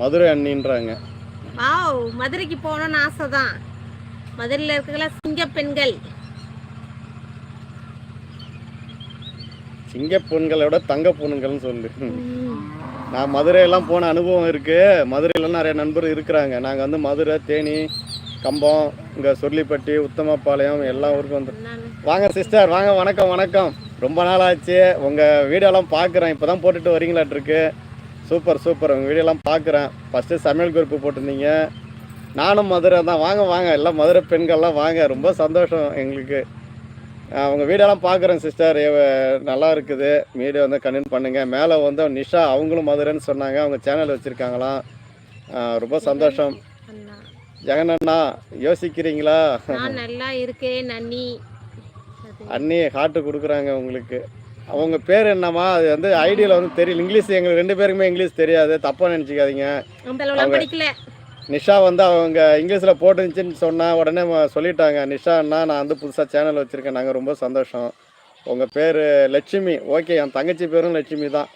Madurai அண்ணின்றாங்க. Wow மதுரைக்கு போகணும்னு ஆசை தான் மதுரையில் இருக்கிற சிங்க பெண்கள். சிங்க விட தங்க பொண்ணுங்கள்னு சொல்லு. நான் மதுரையெல்லாம் போன அனுபவம் இருக்கு. மதுரையில நிறைய நண்பர் இருக்கிறாங்க. நாங்கள் வந்து மதுரை தேனி கம்பம் இங்கே சொர்லிப்பட்டி உத்தமபாளையம் எல்லா ஊருக்கும் வந்து வாங்க சிஸ்டர் வாங்க வணக்கம் வணக்கம். ரொம்ப நாள் ஆச்சு உங்கள் வீடியோலாம் பார்க்குறேன். இப்போ தான் போட்டுட்டு வரீங்களாட்டிருக்கு சூப்பர் சூப்பர். உங்கள் வீடியோலாம் பார்க்குறேன். ஃபஸ்ட்டு சமையல் குறிப்பு போட்டிருந்தீங்க. நானும் மதுரை தான். வாங்க வாங்க. எல்லாம் மதுரை பெண்கள்லாம் வாங்க. ரொம்ப சந்தோஷம் எங்களுக்கு. உங்கள் வீடியோலாம் பார்க்குறேன் சிஸ்டர் நல்லா இருக்குது. வீடியோ வந்து கண்டினியூ பண்ணுங்கள் மேலே வந்து நிஷா அவங்களும் மதுரைன்னு சொன்னாங்க. அவங்க சேனல் வச்சுருக்காங்களாம். ரொம்ப சந்தோஷம். அண்ணா ஜெகன் அண்ணா யோசிக்கிறீங்களா? நல்லா இருக்கேன் அது அண்ணி ஹார்ட்டு கொடுக்குறாங்க உங்களுக்கு. அவங்க பேர் என்னம்மா? அது வந்து ஐடியில் வந்து தெரியல. இங்கிலீஷ் எங்களுக்கு ரெண்டு பேருக்குமே இங்கிலீஷ் தெரியாது. தப்பாக நினச்சிக்காதீங்க. படிக்கல. நிஷா வந்து அவங்க இங்கிலீஷில் போட்டுருந்துச்சின்னு சொன்னா உடனே சொல்லிட்டாங்க. நிஷா அண்ணா நான் வந்து புதுசாக சேனல் வச்சுருக்கேன். நாங்கள் ரொம்ப சந்தோஷம். உங்கள் பேர் லட்சுமி. ஓகே என் தங்கச்சி பேரும் லட்சுமி தான்.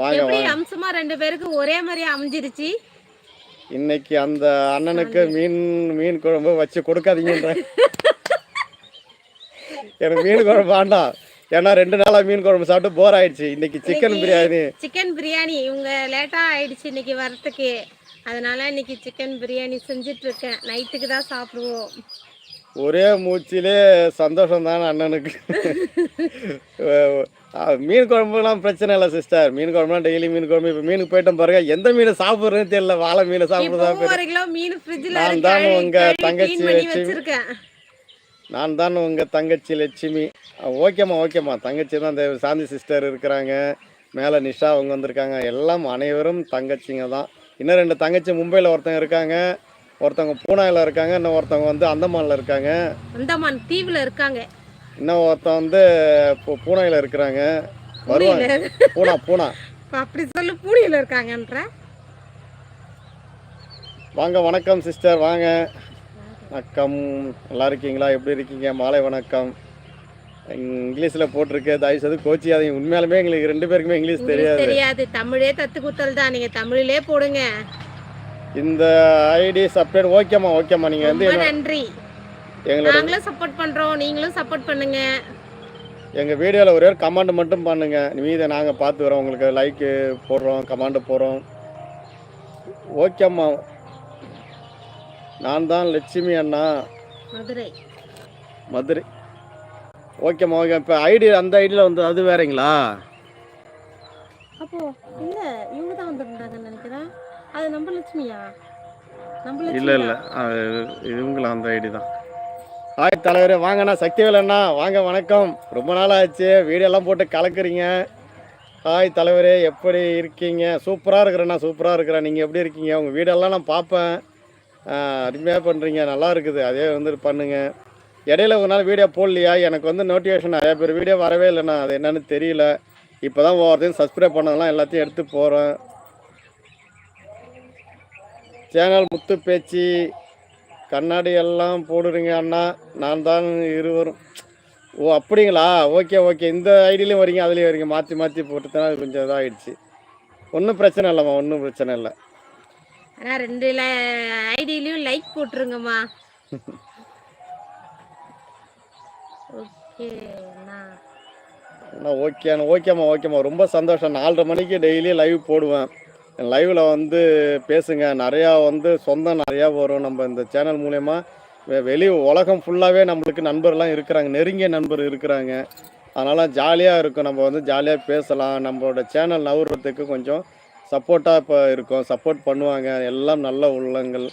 வாங்க அம்சமா ரெண்டு பேருக்கு ஒரே மாதிரி அமைஞ்சிருச்சு? இன்னைக்கு அந்த அண்ணனுக்கு மீன் மீன் குழம்பு வச்சு கொடுக்காதீங்கன்ற. எனக்கு மீன் குழம்பு வேண்டாம். ஏன்னா ரெண்டு நாளாக மீன் குழம்பு சாப்பிட்டு போர் ஆயிடுச்சு. இன்னைக்கு சிக்கன் பிரியாணி சிக்கன் பிரியாணி இவங்க லேட்டா ஆயிடுச்சு இன்னைக்கு வரத்துக்கு அதனால இன்னைக்கு சிக்கன் பிரியாணி செஞ்சுட்டு இருக்கேன் நைட்டுக்கு தான் சாப்பிடுவோம். ஒரே மூச்சிலே சந்தோஷம் தானே அண்ணனுக்கு. மீன் குழம்புலாம் பிரச்சனை இல்லை சிஸ்டர் மீன் குழம்புலாம் டெய்லி மீன் குழம்பு. இப்போ மீனுக்கு போயிட்டோம் பாருங்க. எந்த மீனை சாப்பிட்றதுன்னு தெரியல. வாழை மீனை சாப்பிடுறதா நான் தான் உங்க தங்கச்சி. வச்சிருக்கேன். நான் தான் உங்கள் தங்கச்சி லட்சுமி. ஓகேம்மா ஓகேம்மா. தங்கச்சி தான் இந்த சாந்தி சிஸ்டர் இருக்கிறாங்க. மேலே நிஷா அவங்க வந்திருக்காங்க. எல்லாம் அனைவரும் தங்கச்சிங்க தான். இன்னும் ரெண்டு தங்கச்சி மும்பையில் ஒருத்தங்க இருக்காங்க. ஒருத்தவங்க பூனாயில் இருக்காங்க. இன்னும் ஒருத்தவங்க வந்து அந்தமானில் இருக்காங்க. அந்தமான் தீவுல இருக்காங்க. இன்னும் ஒருத்தன் வந்து பூனாயில் இருக்கிறாங்க. வருவாங்க. பூனா பூனா. அப்படி சொல்லு பூனியில இருக்காங்கன்ற. வாங்க வணக்கம் சிஸ்டர். வாங்க. வணக்கம். நல்லா இருக்கீங்களா? எப்படி இருக்கீங்க? மாலை வணக்கம். இங்கிலீஷில் போட்டிருக்கு. தயவு செய்து கோச்சியாதீங்க உண்மையாலுமே எங்களுக்கு ரெண்டு பேருக்குமே இங்கிலீஷ் தெரியாது. தெரியாது. தமிழே தத்து குத்தல் தான். நீங்க தமிழிலே போடுங்க. இந்த ஐடி சப்ரேட் ஓகேம்மா ஓகேம்மா நீங்கள் வந்து நன்றி. நாங்களும் சப்போர்ட் பண்றோம். நீங்களும் சப்போர்ட் பண்ணுங்க. எங்கள் வீடியோவில் ஒரே ஒரு கமெண்ட் மட்டும் பண்ணுங்கள் மீதை நாங்கள் பார்த்து வரோம். உங்களுக்கு லைக்கு போடுறோம் கமெண்ட் போடுறோம். ஓகேம்மா நான் தான் லட்சுமி அண்ணா. மதுரை. மதுரை. ஓகேம்மா ஓகே இப்போ ஐடி அந்த ஐடியில் வந்து அது வேறங்களா? அப்போ இல்ல இவங்க தான் வந்திருந்தாங்கன்னு நினைக்கிறேன். அது நம்ம லட்சுமியா? நம்ம இல்லை இல்லை. இவங்களும் அந்த ஐடி தான். ஹாய் தலைவரே வாங்கண்ணா சக்திவேல் அண்ணா வாங்க வணக்கம். ரொம்ப நாள் ஆச்சு. வீடியோலாம் போட்டு கலக்குறீங்க. ஹாய் தலைவரே எப்படி இருக்கீங்க? சூப்பராக இருக்கிறேண்ணா சூப்பராக இருக்கிறேன். நீங்கள் எப்படி இருக்கீங்க? உங்கள் வீடியோலாம் நான் பார்ப்பேன். அருமையாக பண்ணுறீங்க நல்லா இருக்குது. அதே வந்து பண்ணுங்க. இடையில ஒரு நாள் வீடியோ போடலையா? எனக்கு வந்து நோட்டிஃபிகேஷன் நிறையா பேர் வீடியோ வரவே இல்லைண்ணா அது என்னன்னு தெரியல. இப்போ தான் ஒவ்வொருத்தையும் சப்ஸ்கிரைப் பண்ணதெல்லாம் எல்லாத்தையும் எடுத்து போகிறேன் சேனல் முத்து பேச்சு. கண்ணாடி எல்லாம் போடுறீங்க அண்ணா. நான் தான் இருவரும். ஓ அப்படிங்களா? Okay okay. இந்த ஐடியிலையும் வரீங்க அதுலேயும் வரீங்க. மாற்றி மாற்றி போட்டுதான் அது கொஞ்சம் இதாகிடுச்சு ஒன்றும் பிரச்சனை இல்லைம்மா. ஒன்றும் பிரச்சனை இல்லை. ஆனா ரெண்டு ஐடியிலயும் லைக் போட்டுருங்கம்மா. ஓகே அண்ணா. ஓகேம்மா ஓகேம்மா ரொம்ப சந்தோஷம். நாலரை மணிக்கு டெய்லி லைவ் போடுவேன். லைவில் வந்து பேசுங்க. நிறையா வந்து சொந்தம் நிறையா வரும். நம்ம இந்த சேனல் மூலயமா வெளி உலகம் ஃபுல்லாகவே நம்மளுக்கு நண்பர்லாம் இருக்கிறாங்க. நெருங்கிய நண்பர் இருக்கிறாங்க. அதனால் ஜாலியாக இருக்கும். நம்ம வந்து ஜாலியாக பேசலாம். நம்மளோட சேனல் நவுறதுக்கு கொஞ்சம் சப்போர்ட்டாக இப்போ இருக்கும். சப்போர்ட் பண்ணுவாங்க. எல்லாம் நல்ல உள்ளங்கள்.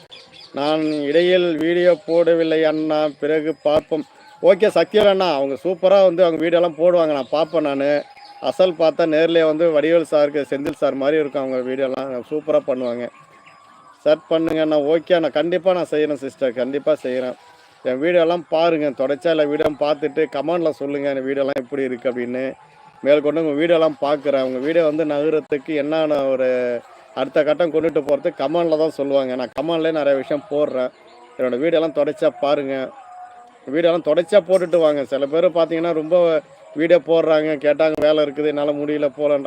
நான் இடையில் வீடியோ போடவில்லை அண்ணா. பிறகு பார்ப்போம். ஓகே சக்திவேல் அண்ணா அவங்க சூப்பராக வந்து அவங்க வீடியோலாம் போடுவாங்க. நான் பார்ப்பேன் நான். அசல் பார்த்தா நேர்லேயே வந்து வடிவேல் சாருக்கு செந்தில் சார் மாதிரி இருக்கும் அவங்க வீடியோலாம். சூப்பராக பண்ணுவாங்க. செட் பண்ணுங்க அண்ணா. ஓகே அண்ணா. கண்டிப்பாக நான் செய்கிறேன் சிஸ்டர். கண்டிப்பாக செய்கிறேன் என் வீடியோலாம் பாருங்கள் தொடச்சா இல்லை வீடியோ பார்த்துட்டு கமெண்டில் சொல்லுங்கள் என் வீடியோலாம் எப்படி இருக்குது அப்படின்னு. மேற்கொண்டு உங்கள் வீடியோலாம் பார்க்குறேன். உங்கள் வீடியோ வந்து நகரத்துக்கு என்னென்ன ஒரு அடுத்த கட்டம் கொண்டுட்டு போகிறதுக்கு கமெண்டில் தான் சொல்லுவாங்க. நான் கமெண்ட்லேயே நிறைய விஷயம் போடுறேன். என்னோடய வீடியோலாம் தொடச்சா பாருங்கள் வீடியோலாம் தொடச்சா போட்டுட்டு வாங்க. சில பேர் பார்த்தீங்கன்னா ரொம்ப வீடியோ போடுறாங்க. கேட்டாங்க வேலை இருக்குது என்னால் முடியல போகலன்ற